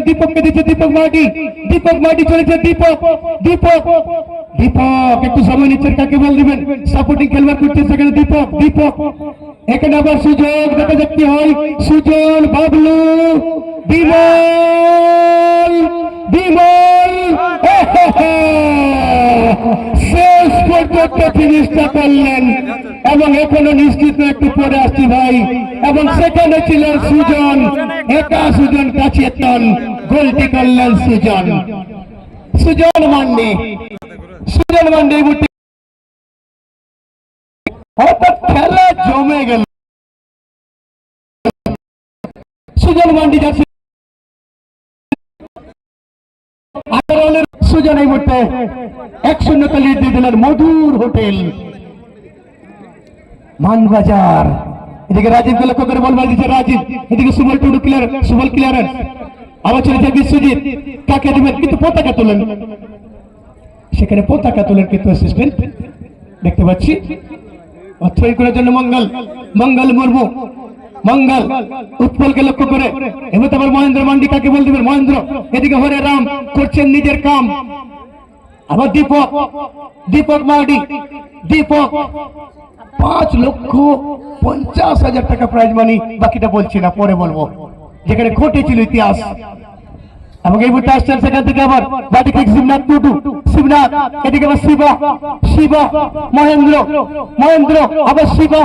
দীপককে দিচ্ছে দীপক মাটি দীপক মাটি চলেছে দীপক। দীপক। দীপক, একটু সময় নিচ্ছেন, কাকে বল দিবেন? সাপোর্টিং খেলোয়াড় করছে সেখানে দীপক দীপক। এখানে আবার সুযোগ, দেখা যাচ্ছে হয়। সুজন, বাবলু, বিমল বিমল পর্যন্ত ফিনিশটা করলেন এবং এখনও নিশ্চিত একটু পরে আসছি ভাই। এবং সেখানে ছিলেন সুজন, একা সুজন কাছে তন গোলটি করলেন সুজন। সুজন মান্ডি সুজন মান্ডি হঠাৎ খেলা জমে গেল। সুজন মান্ডি যাচ্ছে। সুজন এই মুহূর্তে এক শূন্য লিড মধুর হোটেল। মানবাজার। এদিকে রাজীবকে লক্ষ্য করে বল মার দিচ্ছে রাজীব। এদিকে সুবল টুডু ক্লিয়ার সুবল ক্লিয়ারেন্স আবার চলেছে বিশ্বজিৎ। কাকে দিবেন? কিন্তু পতাকা তোলেন। সেখানে পতাকা তোলেন কিন্তু অ্যাসিস্ট্যান্ট দেখতে পাচ্ছি। অর্থই করার জন্য মঙ্গল। মঙ্গল মুর্মু। মঙ্গল, উৎপলকে লক্ষ্য করে। এবার তোমার মহেন্দ্র মান্ডি কাকে বলতে পারে মহেন্দ্র, এদিকে হরে রাম, করছেন নিজের কাম। আবার দীপক দীপক মার্ডি দীপক। পাঁচ লক্ষ পঞ্চাশ হাজার টাকা প্রাইজ মানি বাকিটা বলছি না, পরে বলব। যেখানে ঘটেছিল ইতিহাস এবং এই মুহূর্তে আসছেন সেখান থেকে আবার। বাদিকে শিবনাথ টুটু শিবনাথ, এদিকে আবার শিবা শিবা, মহেন্দ্র মহেন্দ্র, আবার শিবা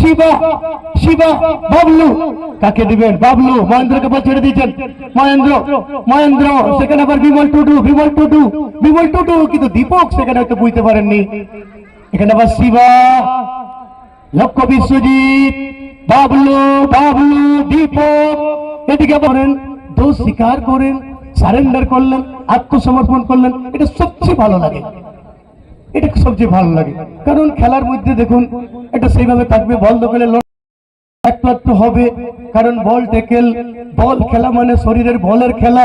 শিবা শিবা, বাবলু। কাকে দিবেন? বাবলু, মহেন্দ্রকে বল ছেড়ে দিয়েছেন। মহেন্দ্র মহেন্দ্র, সেখানে আবার বিমল, টুটু বিমল টুটু বিমল, টুটু, কিন্তু দীপক সেখানে হয়তো বুঝতে পারেননি। এখানে আবার শিবা, লক্ষ্য বিশ্বজিৎ, বাবলু বাবলু, দীপক, এদিকে করেন দোষ স্বীকার করেন। সারেন্ডার করলেন, আত্মসমর্পণ করলেন, এটা সবচেয়ে ভালো লাগে। এটা সবচেয়ে ভালো লাগে। কারণ খেলার মধ্যে দেখুন, এটা সেইভাবে থাকবে, বল একটু একটু হবে, কারণ বল টেকেল বল খেলা মানে শরীরের বলের খেলা।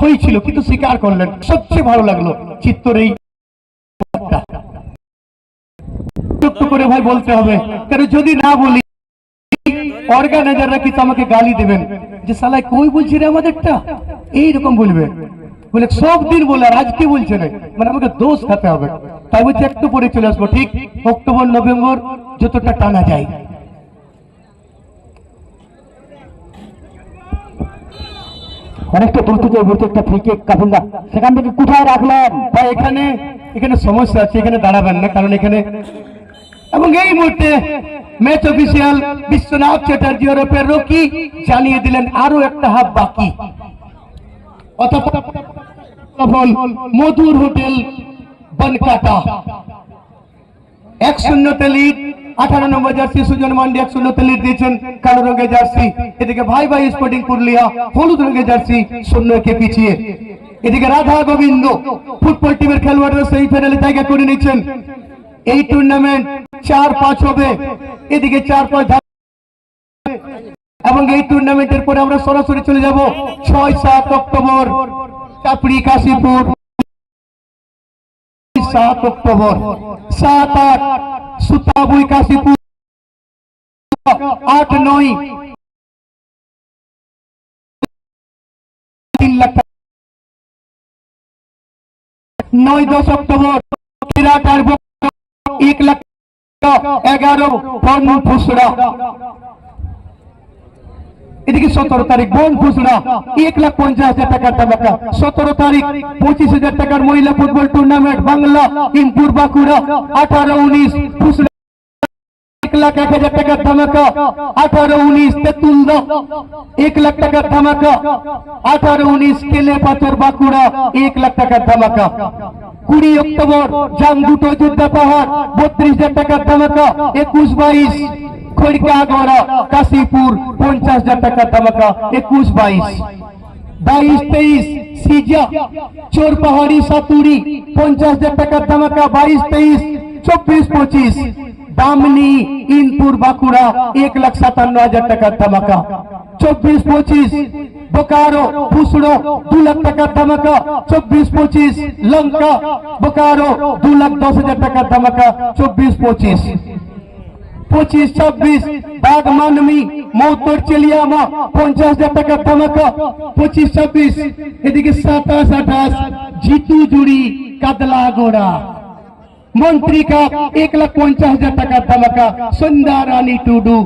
হয়েছিল, কিন্তু স্বীকার করলেন, সবচেয়ে ভালো লাগল চিত্তর এই করে ভাই বলতে হবে, কারণ যদি না বলি অর্গানাইজাররা কিন্তু আমাকে গালি দেবেন। যে সালাই কই বলছি রে আমাদেরটা? এইরকম বলবে। বলে, সব দিন বলে, আর আজকে বলছে না মানে আমাকে দোষ খাতে হবে। তাই বলছে, একটু পরে চলে আসব। ঠিক, অক্টোবর, নভেম্বর, যতটা টানা যায়। সেখান থেকে কোথায় রাখলেন? এখানে এখানে সমস্যা আছে, এখানে দাঁড়াবেন না, কারণ এখানে এবং এই মুহূর্তে ম্যাচ অফিসিয়াল বিশ্বনাথ চ্যাটার্জি ওরফে রকি জানিয়ে দিলেন আরও একটা হাফ বাকি। মধুর হোটেল বনকাটা। এক শূন্যতে লিড আঠারো নম্বর জার্সি সুজন মান্ডি এক শূন্যতে লিড দিয়েছেন কালো রঙের জার্সি। এদিকে ভাই ভাই স্পোর্টিং পুরুলিয়া হলুদ রঙের জার্সি শূন্য কে পিছিয়ে। এদিকে রাধা গোবিন্দ, ফুটবল টিমের খেলোয়াড়রা সেই ফাইনালে জায়গা করে নিচ্ছেন এই টুর্নামেন্ট চার পাঁচ হবে। এদিকে চার পাঁচ এবং এই টুর্নামেন্টের পরে আমরা সরাসরি চলে যাব ছয় সাত অক্টোবর, চাপড়ি, কাশীপুর। সাত অক্টোবর সাত আট সুতাবুই, কাশীপুর। আট নয় তিন লাখ নয় দশ অক্টোবর এক লাখ এগারো এদিকে সতেরো তারিখ বন এক লাখ পঞ্চাশ হাজার টাকার টাকা সতেরো তারিখ পঁচিশ হাজার টাকার মহিলা ফুটবল টুর্নামেন্ট বাংলা ইনপুর বাঁকুড়া, আঠারো, উনিশ ফুসরা এক লাখ এক হাজার টাকার ধামাকা আঠারো উনিশ তেতুলদা এক লাখ টাকার ধামাকা আঠারো উনিশ কেলে পাথর বাঁকুড়া এক লাখ টাকার ধামাকা কুড়ি অক্টোবর জামদুটো অযোধ্যা পাহাড় বত্রিশ হাজার টাকার ধামাকা একুশ বাইশ খড়কা গড়া কাশীপুর পঞ্চাশ হাজার টাকার ধামাকা একুশ বাইশ বাইশ তেইশ সিজা চোর পাহাড়ি সাতুরি পঞ্চাশ হাজার টাকার ধামাকা বাইশ তেইশ চব্বিশ পঁচিশ দামনি ইনপুর বাঁকুড়া এক লাখ সাতান্ন হাজার টাকার ধামাকা চব্বিশ পঁচিশ বোকারো ফুসড়ো দু লাখ টাকার ধামাকা চব্বিশ পঁচিশ লঙ্কা বোকারো দু লাখ দশ হাজার টাকার ধামাকা চব্বিশ পঁচিশ পঁচিশ ছাব্বিশ বাঘ মানমি মৌতর চেলিয়ামা পঞ্চাশ হাজার টাকা ধামাকা পঁচিশ ছাব্বিশ এদিকে সাতাশ আঠাশ জিতু জুড়ি কাদলা গোড়া মন্ত্রী কাপ এক লাখ পঞ্চাশ হাজার টাকার ধামাকা সন্ধ্যা রানী টুডু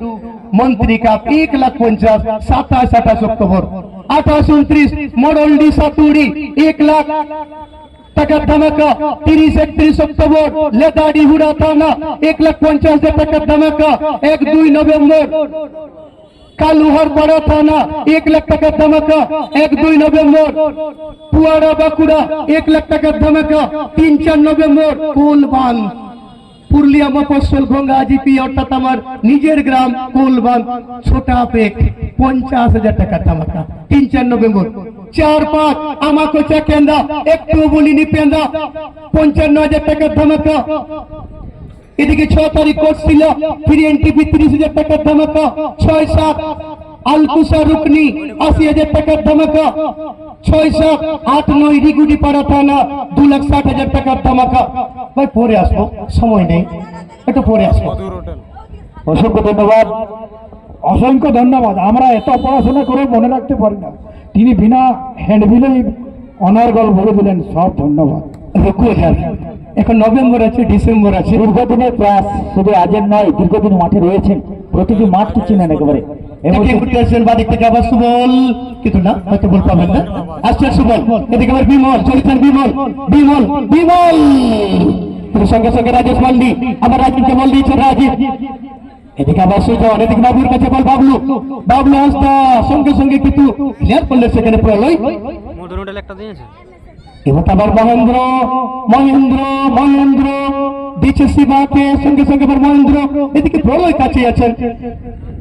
মন্ত্রী কাপ এক লাখ পঞ্চাশ সাতাশ আঠাশ অক্টোবর আঠাশ উনত্রিশ মরলডি সাতুড়ি এক লাখ টাকার ধামাকা তিরিশ একত্রিশ অক্টোবর লেদাড়ি হুড়া থানা এক লাখ পঞ্চাশ হাজার টাকার ধামাকা এক দুই নভেম্বর কালুহার পাড়া থানা, এক লাখ টাকার ধামাকা। এক দুই নভেম্বর। পুয়ারা বাঁকুড়া, এক লাখ টাকার ধামাকা। তিন চার নভেম্বর। কুলবান। পুরুলিয়া মফস্বল গঙ্গা জিপি অর্থাৎ আমার নিজের গ্রাম কুলবান। ছোটা পেক পঞ্চাশ হাজার টাকার ধামাকা। তিন চার নভেম্বর। চার পাঁচ, আমাকে চা কেন্দা একটু বলিনি পেন্দা। পঞ্চান্ন হাজার টাকার ধামাকা। এদিকে ছ তারিখ করছিল। ফ্রি এনটিপি তিরিশ হাজার টাকার ধামাকা। ছয় সাত আলকুসা রুকনি আশি হাজার টাকার ধামাকা। ছয় সাত আট নয় রিগুডি পাড়া থানা দু লাখ ষাট হাজার টাকার ধামাকা। ভাই পরে আসব। সময় নেই। একটু পরে আসব। অসংখ্য ধন্যবাদ। অসংখ্য ধন্যবাদ। আমরা এত পড়াশোনা করে মনে রাখতে পারি না। তিনি বিনা হ্যান্ডবিলেই অনার্গল বলে দিলেন সব ধন্যবাদ। এখন নভেম্বর আছে ডিসেম্বর আছে। দীর্ঘদিনের প্রয়াস শুধু আজের নয় দীর্ঘদিন মাঠে রয়েছেন। প্রতিটি মাঠকে চিনেন একেবারে। কিন্তু না হয়তো বল পাবেন না। সুবল। এদিকে আবার বিমল বিমল। বিমল বিমল! সঙ্গে সঙ্গে রাজেশ মান্ডি আবার রাজীবকে বল দিয়েছেন রাজীব এদিকে আবার সুজন এদিকে বাবুর কাছে বল বাবলু। বাবলু সঙ্গে সঙ্গে কিন্তু ক্লিয়ার করলে সেখানে প্রলয়। মধুর হোটেল একটা দিয়েছে? এবার আবার মহেন্দ্র মহেন্দ্র মহেন্দ্র, দিচ্ছে শিবাকে, সঙ্গে সঙ্গে আবার মহেন্দ্র। এদিকে প্রলয় কাছে আছেন।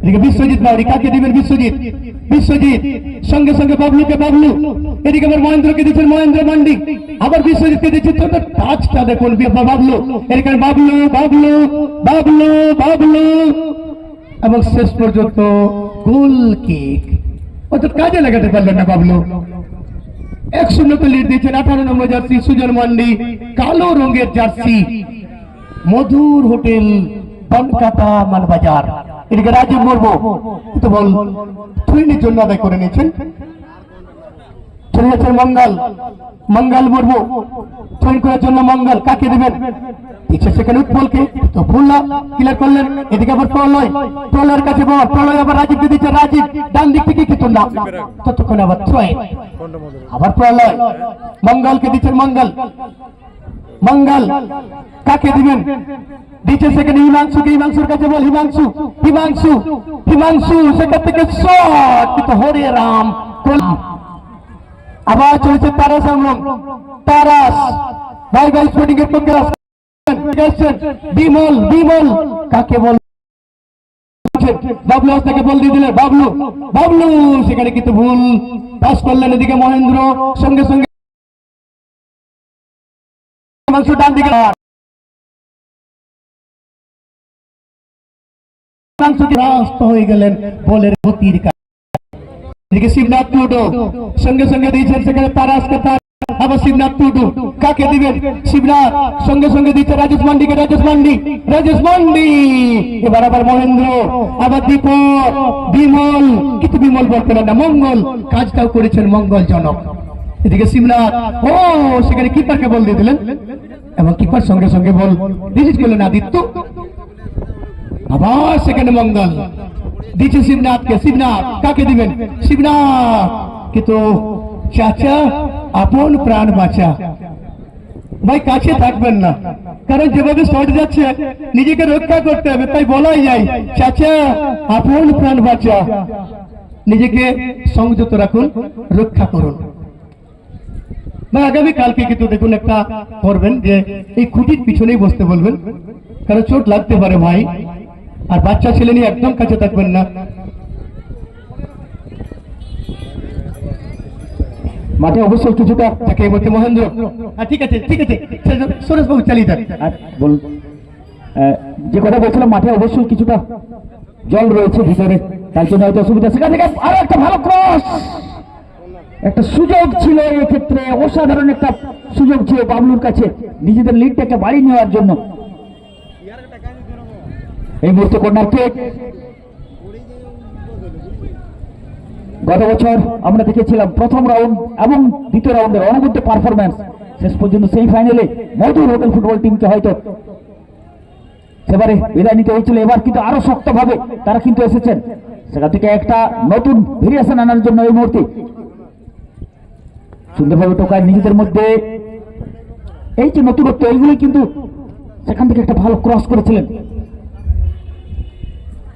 এদিকে বিশ্বজিৎ কাকে দিবেন বিশ্বজিৎ? বিশ্বজিৎ, সঙ্গে সঙ্গে বাবলুকে বাবলু। এদিকে আবার মহেন্দ্রকে দিচ্ছেন মহেন্দ্র মান্ডি। আবার বিশ্বজিৎকে দিচ্ছে ছোট টাচটা দেখুন বাবলু। বাবলু বাবলু বাবলু বাবলু। এবং শেষ পর্যন্ত গোল কিক। অত কাজে লাগাতে পারলেন না বাবলু। এক শূন্যতে লিড দিয়েছেন, আঠারো নম্বর জার্সি সুজন মান্ডি, কালো রঙের জার্সি, মধুর হোটেল বনকাটা মানবাজার এদিকে রাজীব মুর্মু বল জন্য আদায় করে নিয়েছেন। চলে মঙ্গল। মঙ্গল মুর্মু থুইন করার জন্য মঙ্গল কাকে দেবেন? সেখানে উৎপলকে। তো ভুল না ক্লিয়ার করলেন। এদিকে আবার প্রলয়। প্রলয়ের কাছে বল প্রলয় আবার রাজীবকে দিচ্ছে রাজীব ডান দিক থেকে কিন্তু না। ততক্ষণ আবার থ্রয় আবার প্রলয়। মঙ্গলকে দিচ্ছেন মঙ্গল। মঙ্গল, কাকে দিবেন? দিচ্ছে সেখানে হিমাংশুকে। হিমাংশুর কাছে বল, হিমাংশু হিমাংশু হিমাংশু, সেখান থেকে শট কিন্তু হরে রাম আবার চলেছে তারাস আমরম তারাস ভাই ভাই স্পোর্টিং এর পক্ষে। বিমল বিমল। কাকে বল বাবলু থেকে বল দিয়ে দিলেন। বাবলু বাবলু, সেখানে কিন্তু ভুল পাস করলেন এদিকে মহেন্দ্র। সঙ্গে সঙ্গে হয়ে গেলেন বলের গতির এদিকে শিবনাথ টুডু। সঙ্গে সঙ্গে দিয়েছেন সেখানে তারাসকে তার আবার শিবনাথ টুডু। কাকে দিবেন? শিবনাথ। সঙ্গে সঙ্গে দিচ্ছে রাজেশ মান্ডিকে। রাজেশ মান্ডি। রাজেশ মান্ডি। এবার আবার মহেন্দ্র, আবার দীপক বিমল। কিন্তু বিমল বলতে না, মঙ্গল। কাজটাও করেছেন মঙ্গলজনক। এদিকে শিবনাথ। ও, সেখানে কিপারকে বল দিয়ে দিলেন। এবং কিপার সঙ্গে সঙ্গে বল। রিলিজ করলেন আদিত্য। আবার সেখানে মঙ্গল। দিচ্ছে শিবনাথকে। শিবনাথ, কাকে দিবেন? শিবনাথ। কিন্তু চাচা, আপন প্রাণ বাঁচা। ভাই, কাছে থাকবেন না। কারণ যেভাবে শর্ট যাচ্ছে, নিজেকে রক্ষা করতে হবে, তাই বলাই যায়, চাচা, আপন প্রাণ বাঁচা। নিজেকে সংযত রাখুন, রক্ষা করুন। না আগামী কালকে কিন্তু দেখুন একটা করবেন যে, এই খুঁটির পিছনেই বসতে বলবেন। কারণ চোট লাগতে পারে, ভাই। আর বাচ্চা ছেলে নিয়ে একদম কাছে থাকবেন না। মাঠে অবশ্যই কিছুটা তাকে মুহূর্তে মহেন্দ্র। হ্যাঁ ঠিক আছে ঠিক আছে। সুরেশ বাবু, চালিয়ে যান। বলুন যে কথা বলছিলাম, মাঠে অবশ্যই কিছুটা জল রয়েছে ভিতরে। তার জন্য হয়তো অসুবিধা সেখান থেকে আরও একটা ভালো ক্রস একটা সুযোগ ছিল এই ক্ষেত্রে অসাধারণ একটা সুযোগ ছিল বাবলুর কাছে। নিজেদের লিডটাকে বাড়ি নেওয়ার জন্য। এই মুহূর্তে কন্যার কেক। গত বছর আমরা দেখেছিলাম প্রথম রাউন্ড এবং দ্বিতীয় রাউন্ডের অনবদ্য পারফরমেন্স শেষ পর্যন্ত সেই ফাইনালে মধুর হোটেল ফুটবল টিমকে হয়তো সেবারে বিদায় নিতে হয়েছিল। এবার কিন্তু আরও শক্তভাবে তারা কিন্তু এসেছেন। সেখান থেকে একটা নতুন ভেরিয়েশন আনার জন্য এই মুহূর্তে। সুন্দরভাবে টোকায় নিজেদের মধ্যে এই যে নতুনত্ব এইগুলি কিন্তু সেখান থেকে একটা ভালো ক্রস করেছিলেন।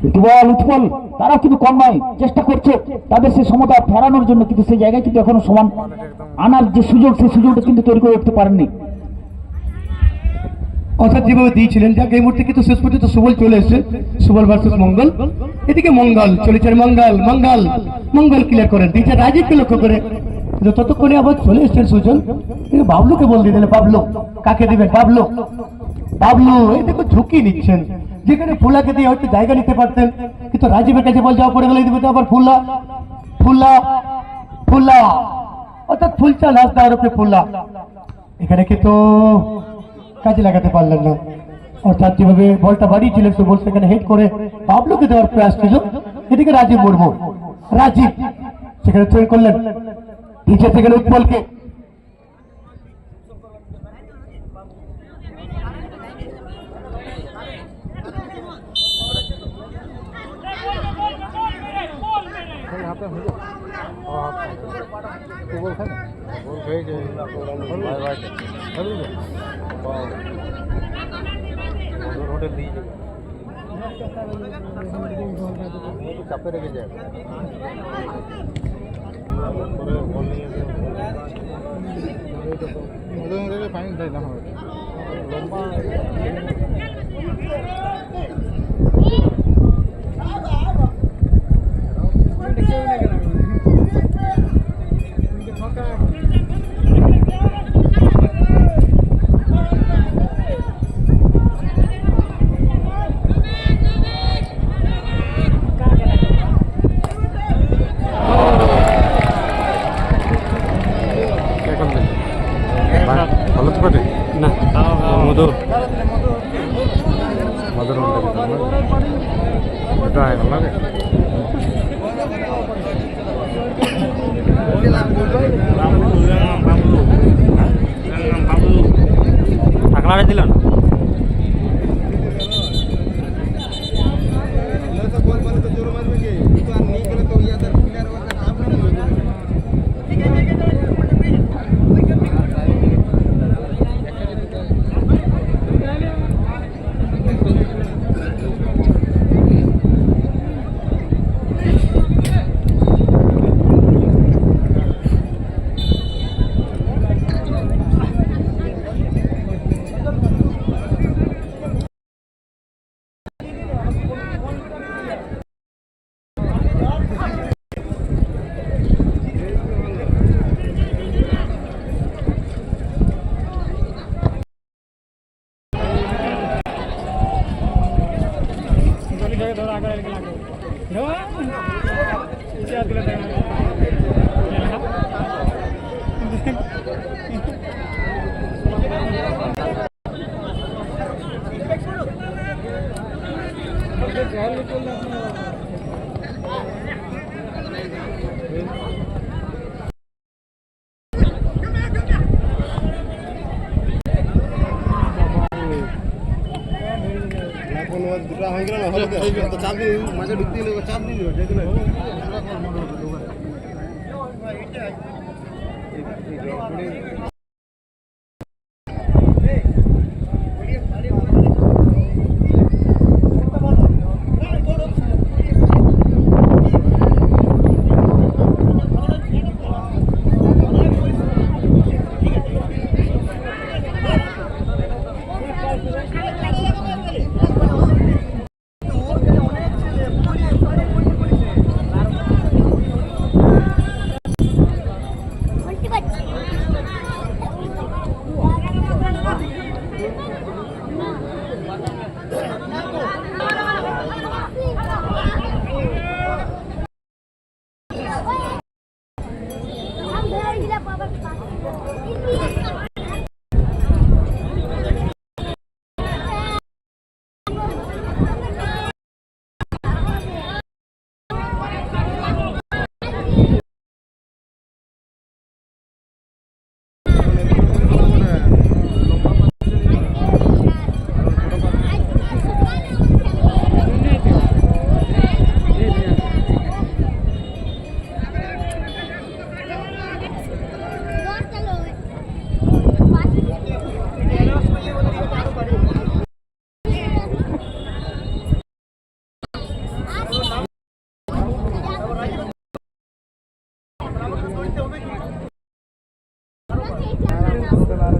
উৎপল উৎপল তারা কিন্তু কম নয়, চেষ্টা করছে তাদের সেই সমতা ফেরানোর জন্য, কিন্তু সেই জায়গায় কিন্তু এখনও সমান আনার যে সুযোগ, সেই সুযোগটা কিন্তু তৈরি করে উঠতে পারেননি। অর্থাৎ যেভাবে দিয়েছিলেন, যাক, এই মুহূর্তে কিন্তু শেষ পর্যন্ত সুবল চলে এসেছে। সুবল ভার্সেস মঙ্গল। এদিকে মঙ্গল চলেছেন মঙ্গল মঙ্গল মঙ্গল ক্লিয়ার করেন দিয়েছে রাজীবকে লক্ষ্য করে। কিন্তু ততক্ষণে আবার চলে এসছেন সুজন। কিন্তু বাবলুকে বল দিয়ে দিলে বাবলু, কাকে দিবেন? বাবলু বাবলু, এই দেখো ঝুঁকি নিচ্ছেন। যেখানে ফুলাকে দিয়ে হয়তো জায়গা নিতে পারতেন, কিন্তু রাজীবের কাছে বল যাওয়া পড়ে গেলে দিবে তো আবার ফুলা ফুলা ফুলা অর্থাৎ ফুলচা নাচ দেওয়ার উপরে ফুলা এখানে কিন্তু কাজে লাগাতে পারলেন না। অর্থাৎ যেভাবে বলটা বাড়িয়েছিলেন সুবল সেখানে হেড করে বাবলুকে দেওয়ার প্রয়াস ছিল। এদিকে রাজীব মুর্মু। রাজীব, সেখানে তৈরি করলেন। নিচে থেকে উৎপলকে। হোটেল দিয়ে যাবে চাপে রেখে যায় ফাইন দেয় না লম্বা চাপ দিয়ে চাপ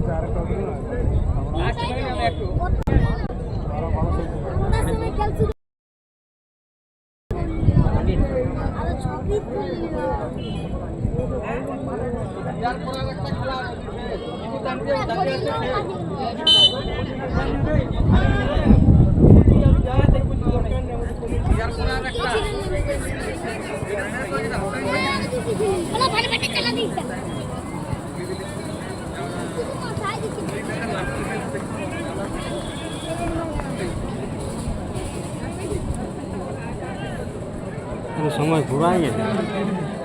Kalau pada pada kalau tidak. Semua 意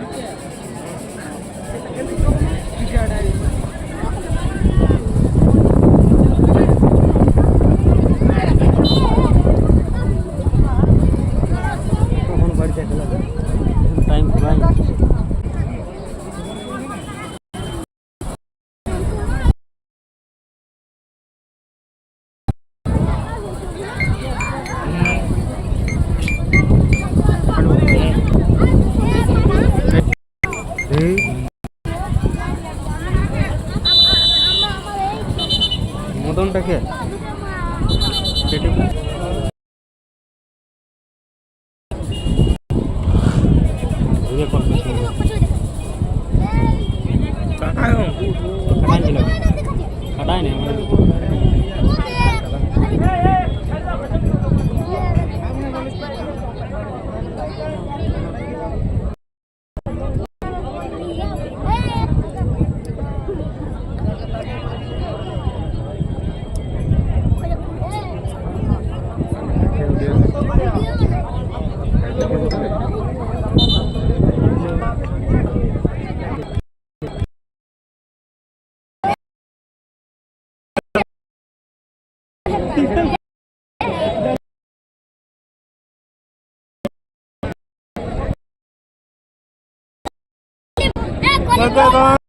拜拜。